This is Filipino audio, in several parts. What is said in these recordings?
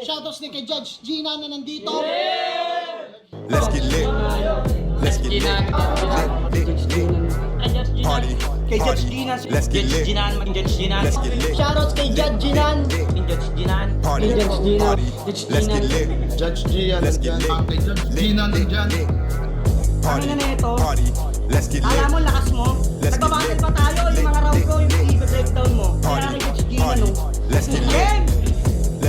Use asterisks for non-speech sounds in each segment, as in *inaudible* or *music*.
Shoutouts din kay Judge Gina na nandito. Let's get lit. Let's get lit. Lit, lit, lit. Party. Kay Judge. Ginan. Let's get lit. Ginan, maging Judge Ginan. Let's get lit. Shoutouts kay Judge Ginan. Maging Judge Ginan. Party. Judge Gina. Let's get Gina. lit. Judge Gian, Let's get lit. Kay Judge Lit, Gina lit, lit. Party. Ano? Party. Let's get Alam mo, lit. lakas mo. Let's get Nagbabattle lit. pa tayo. Yung mga round ko, yung i-breakdown mo. Kaya Party. kay Judge Party. no? Let's get lit.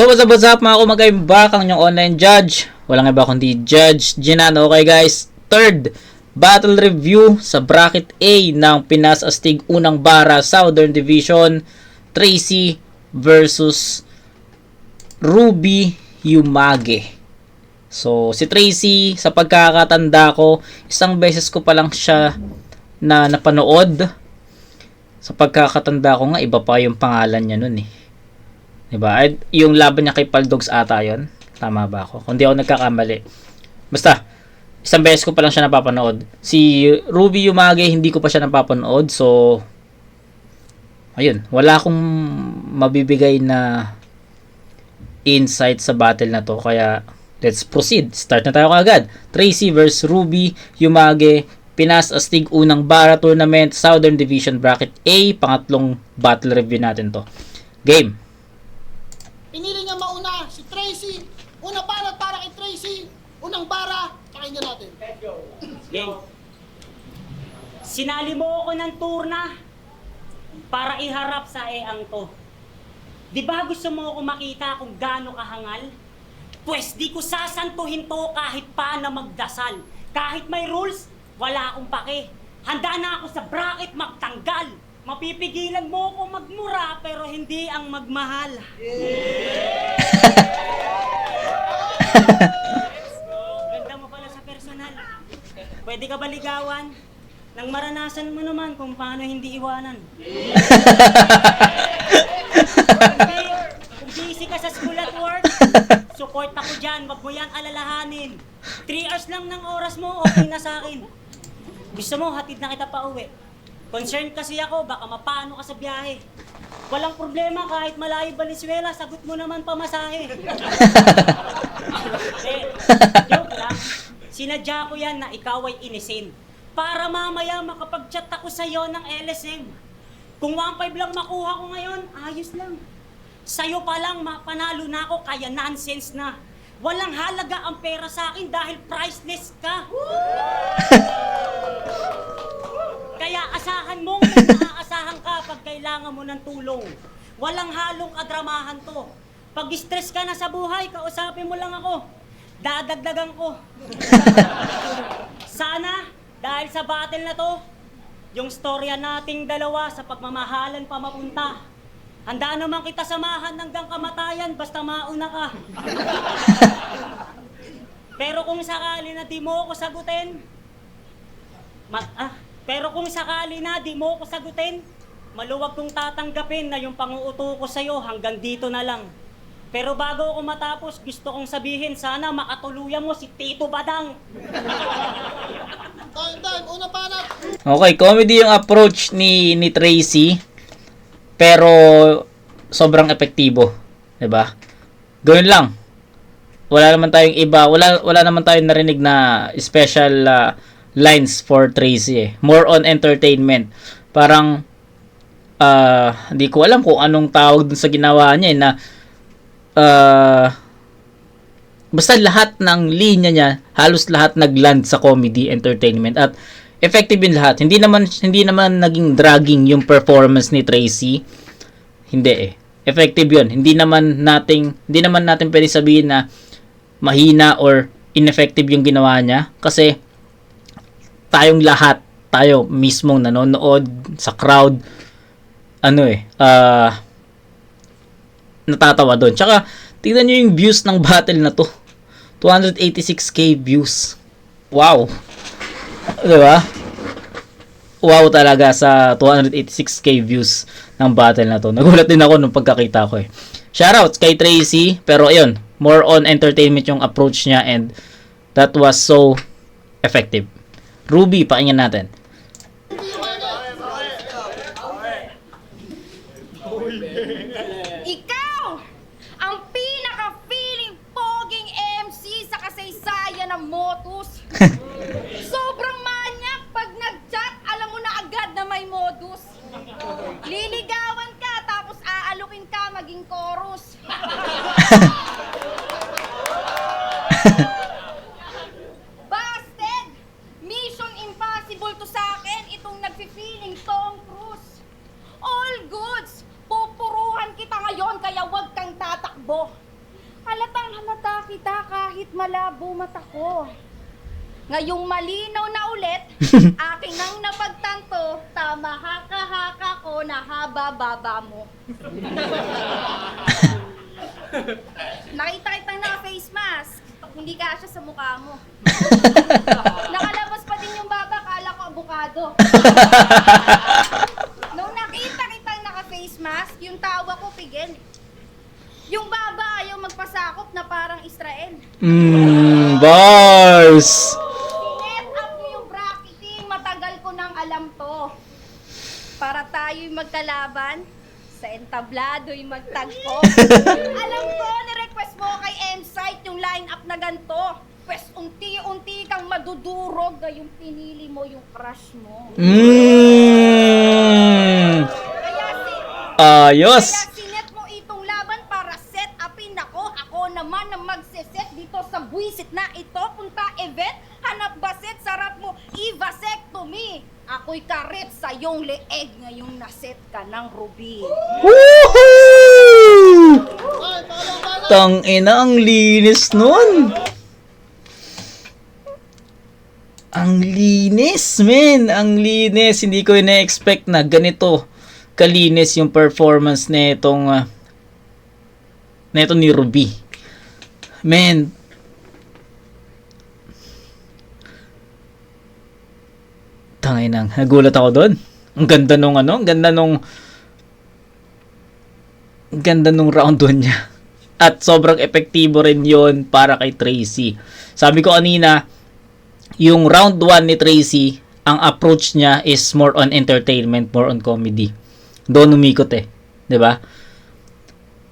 So what's up, what's up mga kumagayong back ang inyong online judge. Walang iba kundi Judge Jinan. Okay guys, third battle review sa bracket A ng Pinas Astig Unang Bara Southern Division Tracy versus Ruby Yumage. So si Tracy sa pagkakatanda ko, isang beses ko pa lang siya na napanood. Sa pagkakatanda ko nga iba pa yung pangalan niya nun eh. 'Di ba? Ay, Yung laban niya kay Paldogs ata 'yon. Tama ba ako? Kung di ako nagkakamali. Basta isang beses ko pa lang siya napapanood. Si Ruby Yumage hindi ko pa siya napapanood. So ayun, wala akong mabibigay na insight sa battle na to. Kaya let's proceed. Start na tayo kagad. Tracy versus Ruby Yumage Pinas Astig Unang Bara Tournament Southern Division Bracket A. Pangatlong battle review natin to. Game. Pinili niya mauna si Tracy. Una para para kay Tracy. Unang bara. Pakinggan natin. Game. Sinali mo ako ng turna para iharap sa eang to. Di ba gusto mo ako makita kung gaano kahangal? Pwes di ko sasantuhin to kahit pa na magdasal. Kahit may rules, wala akong pake. Handa na ako sa bracket magtanggal. Mapipigilan mo ako magmura pero hindi ang magmahal. Ganda *laughs* Pwede ka ba ligawan? Nang maranasan mo naman kung paano hindi iwanan. Okay, *laughs* kung busy ka sa school at work, support ako dyan. Wag mo yan alalahanin. 3 hours lang ng oras mo, okay na sa akin. Gusto mo, hatid na kita pa uwi. Concerned kasi ako, baka mapano ka sa biyahe. Walang problema kahit malayo Valenzuela, sagot mo naman pamasahe. *laughs* Eh. Sinadya ko yan na ikaw ay inisin. Para mamaya makapag-chat ako sa'yo ng LSM. Kung 1.5 lang makuha ko ngayon, ayos lang. Sa'yo pa lang mapanalo na ako, kaya nonsense na. Walang halaga ang pera sa akin dahil priceless ka. *laughs* Kaya asahan mong maaasahan ka pag kailangan mo ng tulong. Walang halong kadramahan to. Pag stress ka na sa buhay, kausapin mo lang ako. Dadagdagan ko. Sana, dahil sa battle na to, yung storya nating dalawa sa pagmamahalan pa mapunta. Handa naman kita samahan hanggang kamatayan basta mauna ka. Pero kung sakali na di mo ako sagutin, ma- ah, pero kung sakali na di mo ako sagutin, maluwag kong tatanggapin na yung panguuto ko sa'yo hanggang dito na lang. Pero bago ako matapos, gusto kong sabihin, sana makatuluyan mo si Tito Badang. *laughs* Time, time. Una para. Okay, comedy yung approach ni ni Tracy. Pero sobrang epektibo, 'di ba? Gawin lang. Wala naman tayong iba, wala wala naman tayong narinig na special uh, lines for Tracy eh. More on entertainment. Parang ah, hindi ko alam kung anong tawag dun sa ginawa niya eh, na ah, basta lahat ng linya niya, halos lahat nagland sa comedy entertainment at effective yung lahat. Hindi naman hindi naman naging dragging yung performance ni Tracy. Hindi eh. Effective 'yun. Hindi naman nating hindi naman natin pwede sabihin na mahina or ineffective yung ginawa niya kasi tayong lahat, tayo mismong nanonood sa crowd ano eh, ah natatawa doon. Tsaka Tingnan nyo yung views ng battle na to. 286k views. Wow. Di ba? Wow talaga sa 286k views ng battle na to. Nagulat din ako nung pagkakita ko eh. Shoutouts kay Tracy. Pero ayun, more on entertainment yung approach niya and that was so effective. Ruby, pakinggan natin. Ikaw! Ang pinaka-feeling poging MC sa kasaysayan *laughs* ng Motus. Sobrang manyak pag nag-chat, alam mo na agad na may modus. Liligawan ka, tapos aalukin ka maging chorus. Busted! Mission impossible to sa akin itong nagfi-feeling Tom Cruise. All goods! Pupuruhan kita ngayon kaya wag kang tatakbo. Halatang halata kita kahit malabo mata ko. Ngayong malinaw na ulit, aking ang napagtanto, tama haka-haka ko na haba-baba mo. *laughs* Nakita kitang naka-face mask, hindi kasya sa mukha mo. *laughs* Nakalabas pa din yung baba, kala ko abukado. *laughs* Nung nakita kitang naka-face mask, yung tawa ko pigil. Yung baba ayaw magpasakop na parang Israel. Mmm, bars! Sinet up mo yung bracketing, matagal ko nang alam to. Para tayo'y magkalaban, sa entablado'y magtagpo. *laughs* alam ko, ni-request mo kay M-Site yung line-up na ganto. Pwes unti-unti kang madudurog gayong pinili mo yung crush mo. Mmm, Kaya si... ayos! Kaya sinet mo itong laban para set upin ako. Ako naman ang magseset dito sa buwisit na ito. Punta event, hanap baset, sarap mo, i-vasectomy. Ako'y karet sa iyong leeg ka ng ruby. Woohoo! Tang ina, ang linis nun. Ang linis, men. Ang linis. Hindi ko ina-expect na ganito kalinis yung performance na itong uh, na ito ni Ruby. Men, tangay nang nagulat ako doon. Ang ganda nung ano, ang ganda nung ang ganda nung round 1 niya. *laughs* At sobrang epektibo rin yon para kay Tracy. Sabi ko kanina, yung round 1 ni Tracy, ang approach niya is more on entertainment, more on comedy. Doon umikot eh. 'Di ba?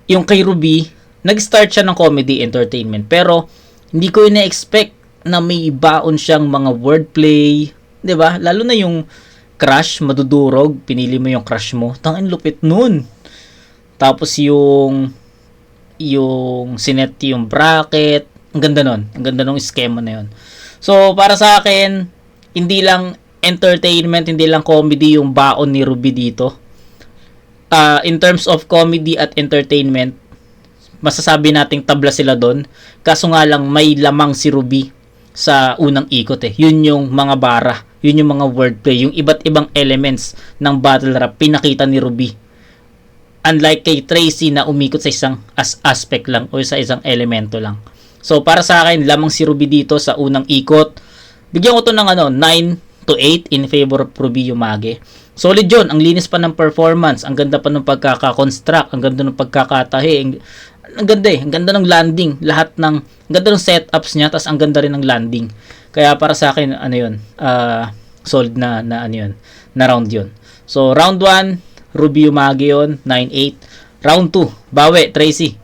Yung kay Ruby, nag-start siya ng comedy entertainment. Pero, hindi ko ina-expect na may baon siyang mga wordplay. 'di ba Lalo na yung crush, madudurog. Pinili mo yung crush mo. Tangin lupit nun. Tapos yung yung sinet yung bracket. Ang ganda nun. Ang ganda nung schema na yun. So, para sa akin, hindi lang entertainment, hindi lang comedy yung baon ni Ruby dito. Ah, in terms of comedy at entertainment, masasabi nating tabla sila doon. Kaso nga lang, may lamang si Ruby sa unang ikot eh. Yun yung mga bara. Yun yung mga wordplay. Yung iba't ibang elements ng battle rap pinakita ni Ruby unlike kay Tracy na umikot sa isang as aspect lang o sa isang elemento lang. So para sa akin, lamang si Ruby dito sa unang ikot. Bigyan ko to ng ano, 9 to 8 in favor of Ruby Yumage. Solid yun. Ang linis pa ng performance. Ang ganda pa ng pagkaka-construct. Ang ganda ng pagkakatahi. Ang, ang ganda eh. Ang ganda ng landing. Lahat ng, ang ganda ng setups niya. Tapos ang ganda rin ng landing. Kaya para sa akin, ano yun, ah, solid na, na ano yun, na round yun. So, round 1, Ruby Umagi yun, 9-8. Round 2, Bawi, Tracy.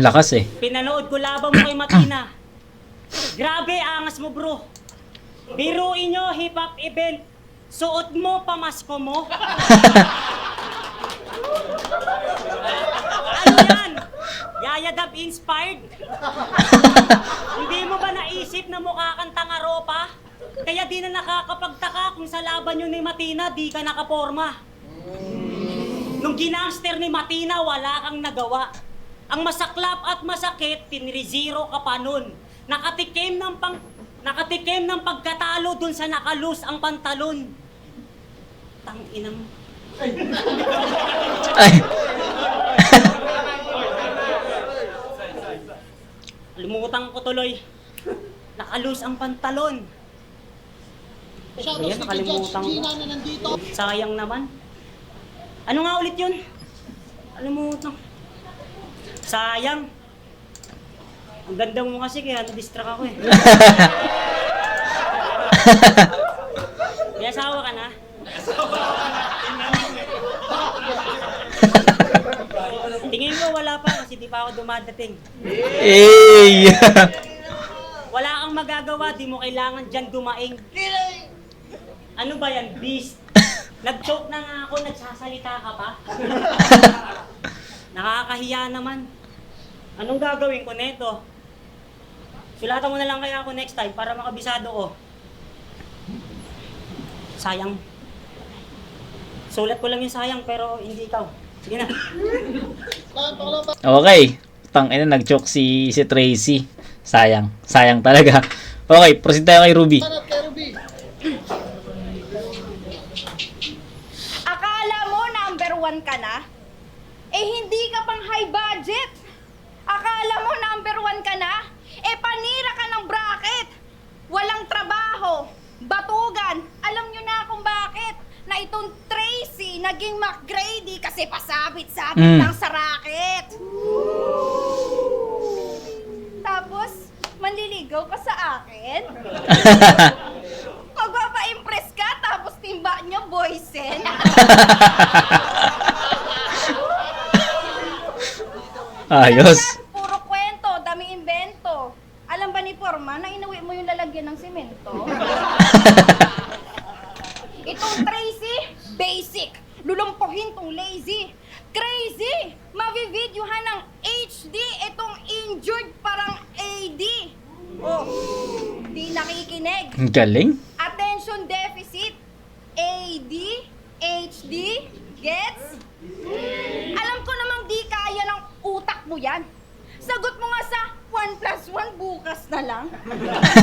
Lakas eh. Pinanood ko labang mo kay Matina. *coughs* Grabe, angas mo bro. Biruin nyo, hip-hop event. Suot mo, pamasko mo. *laughs* ano yan? Yaya Dab inspired? *laughs* Hindi mo ba naisip na mukha kang tangaropa? Kaya di na nakakapagtaka kung sa laban nyo ni Matina, di ka nakaporma. Nung ginangster ni Matina, wala kang nagawa. Ang masaklap at masakit, tinrizero ka pa nun. Nakatikim ng pang nakatikim ng pagkatalo dun sa nakalus ang pantalon. Tang inang Ay. *laughs* Limutan ko tuloy. Nakalus ang pantalon. Ayan, nakalimutan ko. Gina na nandito. Sayang naman. Ano nga ulit yun? Alimutan. Sayang. Ang ganda mo kasi kaya na-distract ako eh. *laughs* May asawa ka na? Tingin *laughs* ko wala pa kasi di pa ako dumadating. Ey! *laughs* Wala kang magagawa, di mo kailangan dyan dumaing. Ano ba yan, beast? *coughs* Nag-choke na nga ako, nagsasalita ka pa? *laughs* Nakakahiya naman. Anong gagawin ko neto? Sulatan mo na lang kaya ako next time para makabisado ko. Sayang. Sulat ko lang yung sayang pero hindi ikaw. Sige na. Okay. Tang ina nag-joke si si Tracy. Sayang. Sayang talaga. *laughs* Okay, proceed tayo kay Ruby. At kay Ruby. Akala mo number one ka na? Eh hindi ka pang high budget. Akala mo number one ka na? Eh panira ka ng bracket. Walang trabaho. Batugan. Alam nyo na kung bakit. Na itong Tracy naging McGrady kasi pasabit-sabit Mm. lang sa racket. Tapos, manliligaw ka sa akin? *laughs* Magpapa-impress ka tapos timba nyo boysen. *laughs* Ayos. Puro kwento, dami invento. Alam ba ni Forma na inuwi mo yung lalagyan ng simento? *laughs* Itong Tracy, basic. Lulumpuhin tong lazy. Crazy! Mavivideohan ng HD itong injured parang AD. Oh, di nakikinig. Ang galing. Attention deficit. AD, HD, gets? Alam ko namang di kaya ng utak mo yan. Sagot mo nga sa 1 plus 1 bukas na lang.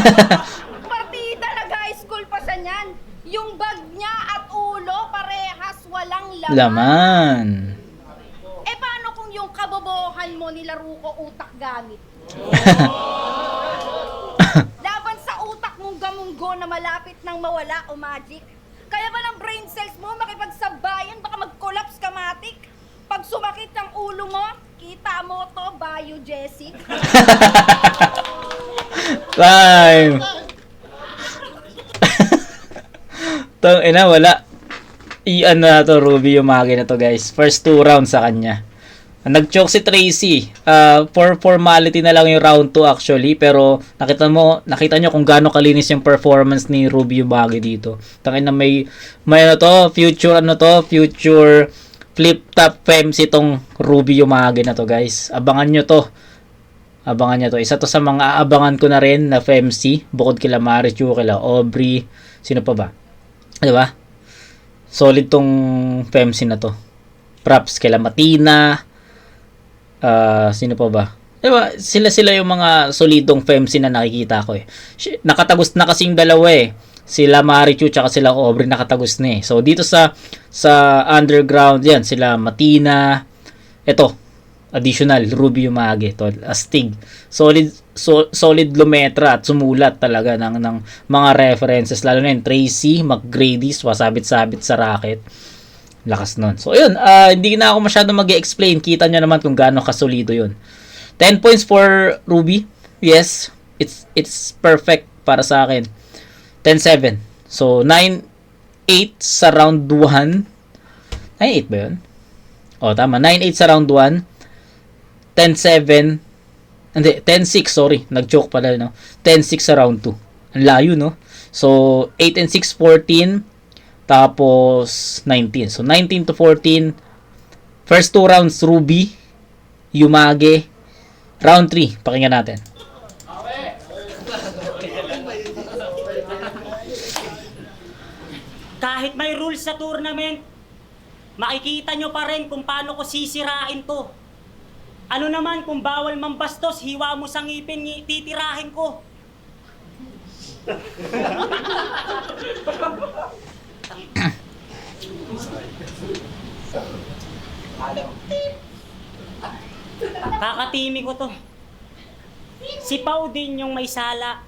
*laughs* Partida nag high school pa sa niyan. Yung bag niya at ulo parehas walang laman. Laman. Eh paano kung yung kabobohan mo nilaro ko utak gamit? *laughs* Gamunggo na malapit nang mawala o magic. Kaya ba ng brain cells mo makipagsabayan baka mag-collapse ka matik? Pag sumakit ang ulo mo, kita mo to, biogesic. *laughs* Time. *laughs* Tang ina wala. I-ano na to Ruby yung mga na to guys. First two rounds sa kanya. Nag-choke si Tracy. Uh, for formality na lang yung round 2 actually. Pero nakita mo, nakita nyo kung gaano kalinis yung performance ni Ruby Ubagi dito. Tangin na may, may ano to, future ano to, future flip top femc itong Ruby Umagi na to guys. Abangan nyo to. Abangan nyo to. Isa to sa mga aabangan ko na rin na FMC. Bukod kila Marichu, kila Aubrey. Sino pa ba? Di ba? Solid tong FMC na to. Props kila Matina. Ah, sino pa ba? Di ba? Sila sila yung mga solidong FMC na nakikita ko eh. Nakatagos na kasing dalawa eh. Sila Marichu tsaka sila Aubrey nakatagos na eh. So dito sa sa underground yan sila Matina. Ito, additional Ruby Umage to astig solid so, solid lumetra at sumulat talaga ng ng mga references lalo na yun Tracy McGrady wasabit-sabit sa racket lakas nun so yun ah, hindi na ako masyado mag-explain kita nyo naman kung gaano kasolido yun 10 points for Ruby yes it's it's perfect para sa akin 10-7 so 9-8 sa round 1 9-8 ba yun? O, tama. 9-8 sa round 1. 10-7. Hindi, 10-6, sorry. Nag-joke pala, no? 10-6 sa round 2. Ang layo, no? So, 8 and 6, 14. Tapos, 19. So, 19 to 14. First two rounds, Ruby. Yumage. Round 3, pakinggan natin. Kahit may rules sa tournament, makikita nyo pa rin kung paano ko sisirain to. Ano naman kung bawal mambastos, hiwa mo sa ngipin, ngi- titirahin ko. *laughs* Kakatimi ko to. Si Pau din yung may sala.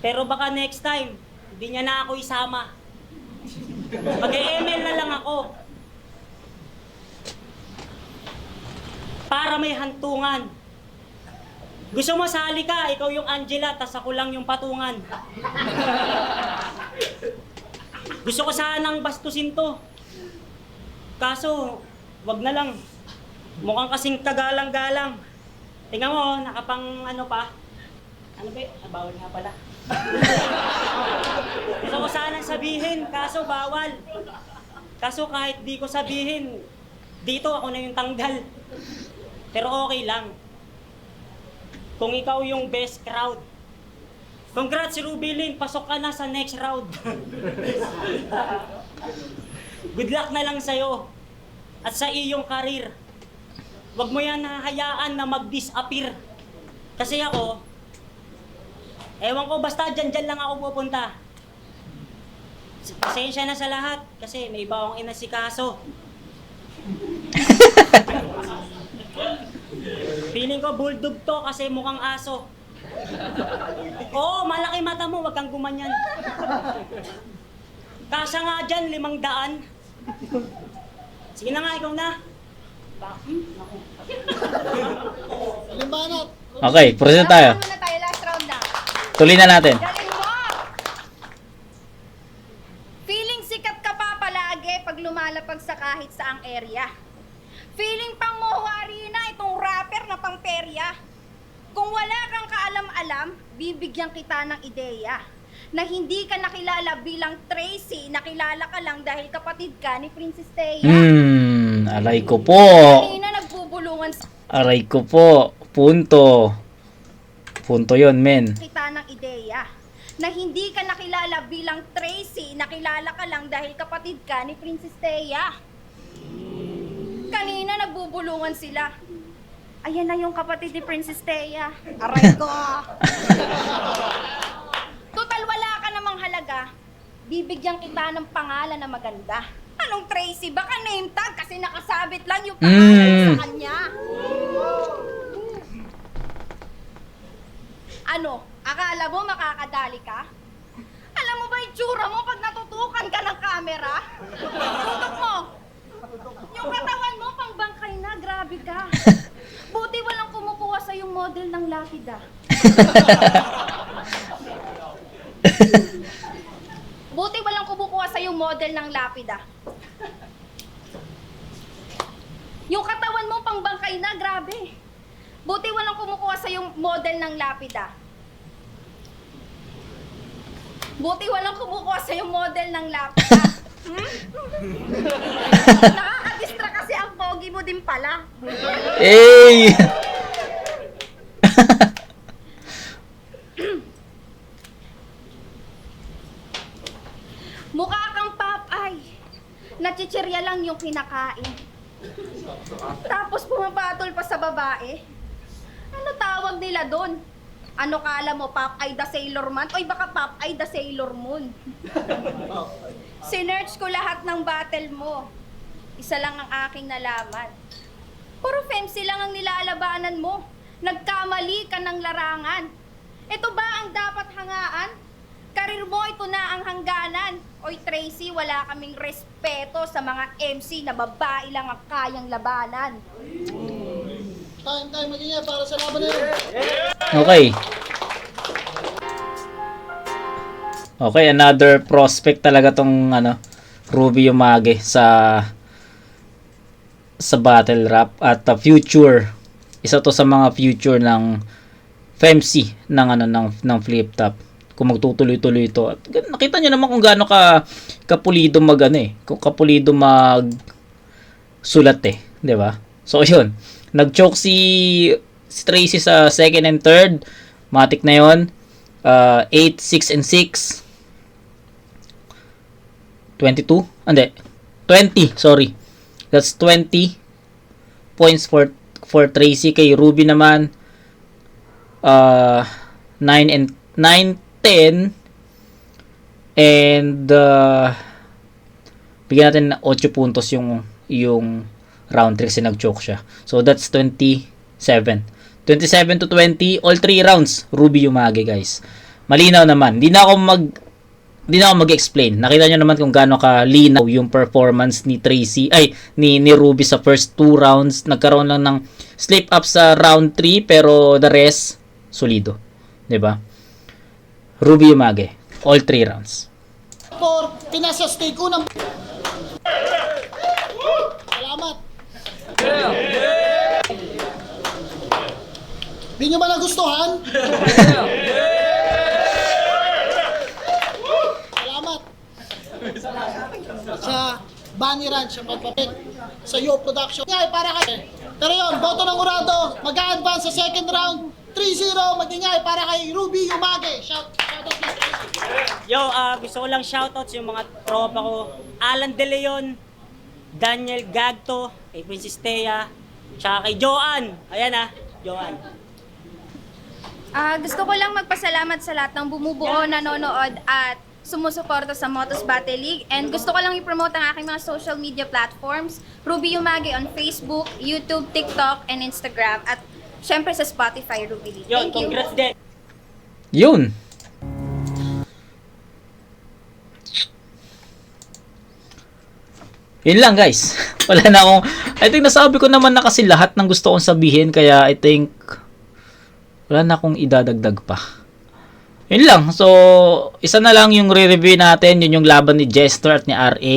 Pero baka next time, hindi niya na ako isama. Mag-ML na lang ako. Para may hantungan. Gusto mo sali ka, ikaw yung Angela, tas ako lang yung patungan. Gusto ko sanang bastusin to. Kaso, wag na lang. Mukhang kasing kagalang-galang. Tingnan mo, nakapang ano pa. Ano ba yun? Ah, bawal nga pala. *laughs* Gusto ko sanang sabihin, kaso bawal. Kaso kahit di ko sabihin, dito ako na yung tanggal. Pero okay lang. Kung ikaw yung best crowd. Congrats, Rubilin. Pasok ka na sa next round. *laughs* Good luck na lang sa'yo. At sa iyong karir. Huwag mo yan hahayaan na mag-disappear. Kasi ako, ewan ko, basta dyan, dyan lang ako pupunta. Pasensya na sa lahat kasi may iba akong inasikaso. *laughs* Feeling ko bulldog to kasi mukhang aso. Oo, malaki mata mo, wag kang gumanyan. Kasya nga dyan, limang daan. Sige na nga, ikaw na. Halimbawa Okay, proceed tayo. Last round na tayo, last round na. Tuloy na natin. Galing mo! Feeling sikat ka pa palagi pag lumalapag sa kahit saang area. Feeling pang na itong rapper na pangperya. Kung wala kang kaalam-alam, bibigyan kita ng ideya na hindi ka nakilala bilang Tracy, nakilala ka lang dahil kapatid ka ni Princess Thea. Hmm, aray ko po. Kanina nagbubulungan sa Aray ko po. Punto. Punto yon men. kita ng ideya na hindi ka nakilala bilang Tracy, nakilala ka lang dahil kapatid ka ni Princess Thea. Kanina nagbubulungan sila. Ayan na yung kapatid ni Princess Thea. Aray ko! *laughs* Total wala ka namang halaga. Bibigyan kita ng pangalan na maganda. Anong Tracy? Baka name tag kasi nakasabit lang yung pangalan Mm. sa kanya. Ano? Akala mo makakadali ka? Alam mo ba yung tsura mo pag natutukan ka ng camera? Tutok mo! Yung katawan mo pang bangkay na, grabe ka. *laughs* Buti walang kumukuha sa yung model ng lapida. *laughs* Buti walang kumukuha sa yung model ng lapida. Yung katawan mo pang bangkay na, grabe. Buti walang kumukuha sa yung model ng lapida. Buti walang kumukuha sa yung model ng lapida. Hmm? *laughs* din pala. Hey! *laughs* Mukha kang Popeye. Nachichirya lang yung kinakain. Tapos pumapatol pa sa babae. Ano tawag nila doon? Ano kala mo, Popeye the Sailor Man? Oy, baka Popeye the Sailor Moon. *laughs* Sinerch ko lahat ng battle mo. Isa lang ang aking nalaman. Puro femsi lang ang nilalabanan mo. Nagkamali ka ng larangan. Ito ba ang dapat hangaan? Karir mo, ito na ang hangganan. Oy Tracy, wala kaming respeto sa mga MC na babae lang ang kayang labanan. Time, time, mag-ingay para sa laban na yun. Okay. Okay, another prospect talaga tong ano, Ruby Umage sa sa battle rap at uh, future. Isa to sa mga future ng FMC ng ano ng ng flip top. Kung magtutuloy-tuloy ito. At nakita niyo naman kung gaano ka kapulido mag ano eh, kung kapulido mag sulat eh, 'di ba? So *laughs* yun, nag-choke si, si Tracy sa second and third. Matik na 'yon. Uh, 8, 6 and 6. 22? Hindi. 20, sorry. That's 20 points for for Tracy kay Ruby naman uh 9 and 9 10 and uh, bigyan natin ng 8 puntos yung yung round 3 kasi nag-choke siya. So that's 27. 27 to 20, all 3 rounds, Ruby Yumagi guys. Malinaw naman. Hindi na ako mag hindi na ako mag-explain. Nakita nyo naman kung gaano ka linaw yung performance ni Tracy, ay, ni, ni Ruby sa first two rounds. Nagkaroon lang ng slip up sa round 3, pero the rest, solido. 'Di ba? Ruby Yumage, all 3 rounds. for Pinas Astig. Unang... Salamat. Di nyo ba nagustuhan? *laughs* Salamat. Sa Bunny Ranch, sa pagpapit. Sa Yo Production. Ngay, para kay. Pero yun, boto ng Urado. Mag-a-advance sa second round. 3-0, magingay para kay Ruby Umage. Shout, shout out please. Yo, ah, gusto ko lang shoutouts yung mga tropa ko. Alan De Leon, Daniel Gagto, kay Princess Thea, tsaka kay Joanne. Ayan ah, Joanne. Ah, gusto ko lang magpasalamat sa lahat ng bumubuo, nanonood at sumusuporta sa Motos Battle League. And gusto ko lang i-promote ang aking mga social media platforms. Ruby Umagi on Facebook, YouTube, TikTok, and Instagram. At syempre sa Spotify, Ruby Lee. Yun, Thank you. congrats din. Yun. Yun lang guys. *laughs* Wala na akong I think nasabi ko naman na kasi lahat ng gusto kong sabihin kaya I think wala na akong idadagdag pa. Yun lang. So, isa na lang yung re-review natin. Yun yung laban ni Jester at ni RA.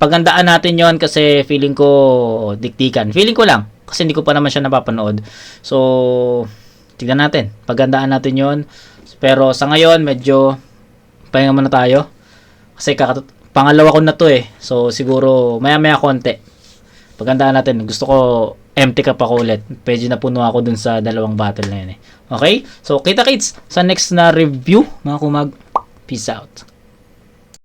Pagandaan natin yon kasi feeling ko diktikan. Feeling ko lang. Kasi hindi ko pa naman siya napapanood. So, tignan natin. Pagandaan natin yon Pero sa ngayon, medyo pahinga muna tayo. Kasi kakat- pangalawa ko na to eh. So, siguro maya-maya konti. Pagandaan natin. Gusto ko empty ka pa ko ulit. Medyo napuno ako dun sa dalawang battle na yun eh. Okay? So, kita kids sa next na review. Mga kumag, peace out.